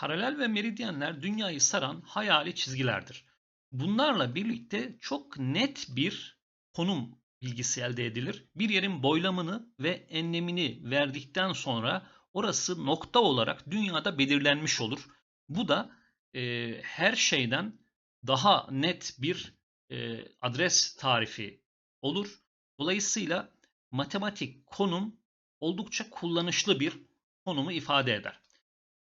Paralel ve meridyenler dünyayı saran hayali çizgilerdir. Bunlarla birlikte çok net bir konum bilgisi elde edilir. Bir yerin boylamını ve enlemini verdikten sonra orası nokta olarak dünyada belirlenmiş olur. Bu da e, her şeyden daha net bir e, adres tarifi olur. Dolayısıyla matematik konum oldukça kullanışlı bir konumu ifade eder.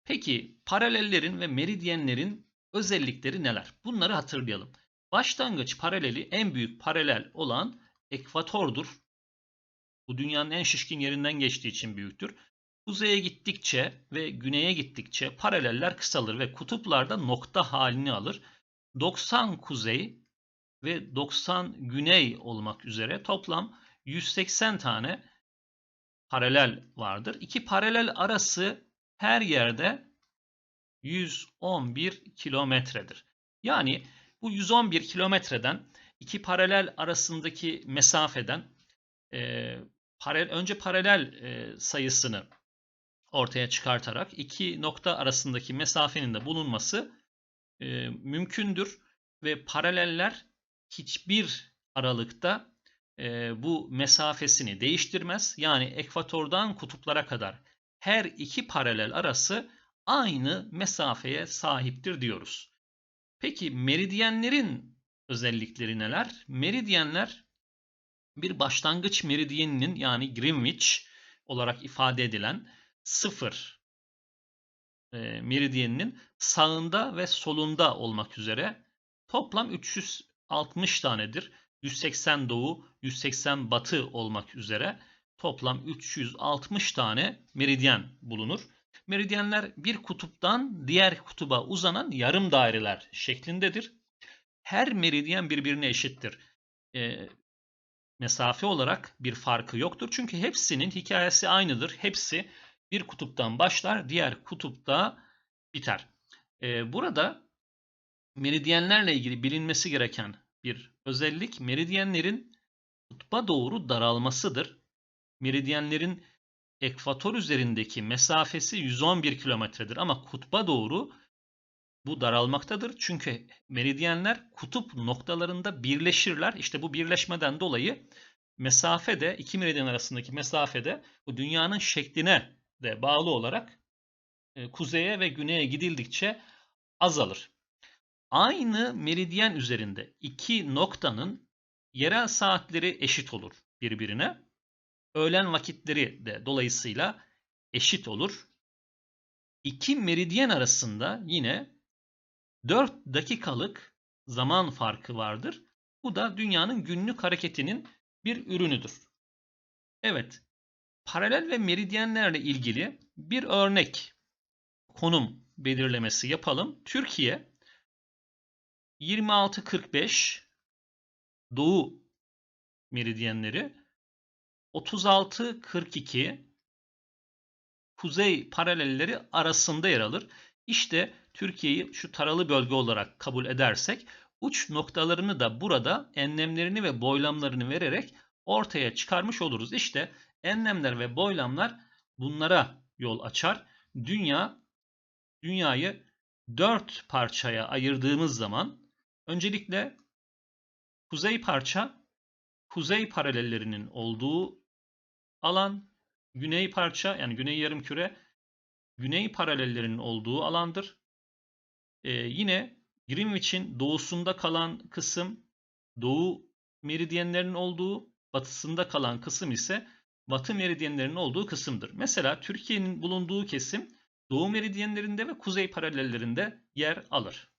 Peki paralellerin ve meridyenlerin özellikleri neler? Bunları hatırlayalım. Başlangıç paraleli en büyük paralel olan ekvatordur. Bu dünyanın en şişkin yerinden geçtiği için büyüktür. Kuzeye gittikçe ve güneye gittikçe paraleller kısalır ve kutuplarda nokta halini alır. 90 kuzey ve 90 güney olmak üzere toplam 180 tane paralel vardır. İki paralel arası her yerde 111 kilometredir. Yani bu 111 kilometreden iki paralel arasındaki mesafeden e, paralel, önce paralel e, sayısını ortaya çıkartarak iki nokta arasındaki mesafenin de bulunması e, mümkündür ve paraleller hiçbir aralıkta e, bu mesafesini değiştirmez. Yani ekvatordan kutuplara kadar her iki paralel arası aynı mesafeye sahiptir diyoruz. Peki meridyenlerin özellikleri neler? Meridyenler bir başlangıç meridyeninin yani Greenwich olarak ifade edilen sıfır e, meridyeninin sağında ve solunda olmak üzere toplam 360 tanedir. 180 doğu, 180 batı olmak üzere toplam 360 tane meridyen bulunur. Meridyenler bir kutuptan diğer kutuba uzanan yarım daireler şeklindedir. Her meridyen birbirine eşittir. E, mesafe olarak bir farkı yoktur. Çünkü hepsinin hikayesi aynıdır. Hepsi bir kutuptan başlar, diğer kutupta biter. E, burada meridyenlerle ilgili bilinmesi gereken bir özellik meridyenlerin kutba doğru daralmasıdır. Meridyenlerin ekvator üzerindeki mesafesi 111 kilometredir ama kutba doğru bu daralmaktadır. Çünkü meridyenler kutup noktalarında birleşirler. İşte bu birleşmeden dolayı mesafe de iki meridyen arasındaki mesafede bu dünyanın şekline de bağlı olarak e, kuzeye ve güneye gidildikçe azalır. Aynı meridyen üzerinde iki noktanın yerel saatleri eşit olur birbirine. Öğlen vakitleri de dolayısıyla eşit olur. İki meridyen arasında yine 4 dakikalık zaman farkı vardır. Bu da dünyanın günlük hareketinin bir ürünüdür. Evet, paralel ve meridyenlerle ilgili bir örnek konum belirlemesi yapalım. Türkiye 26-45 doğu meridyenleri 36-42 kuzey paralelleri arasında yer alır. İşte Türkiye'yi şu taralı bölge olarak kabul edersek uç noktalarını da burada enlemlerini ve boylamlarını vererek ortaya çıkarmış oluruz. İşte enlemler ve boylamlar bunlara yol açar. Dünya dünyayı dört parçaya ayırdığımız zaman öncelikle kuzey parça kuzey paralellerinin olduğu alan, güney parça yani güney yarımküre güney paralellerinin olduğu alandır. Ee, yine Greenwich'in doğusunda kalan kısım doğu meridyenlerinin olduğu, batısında kalan kısım ise batı meridyenlerinin olduğu kısımdır. Mesela Türkiye'nin bulunduğu kesim doğu meridyenlerinde ve kuzey paralellerinde yer alır.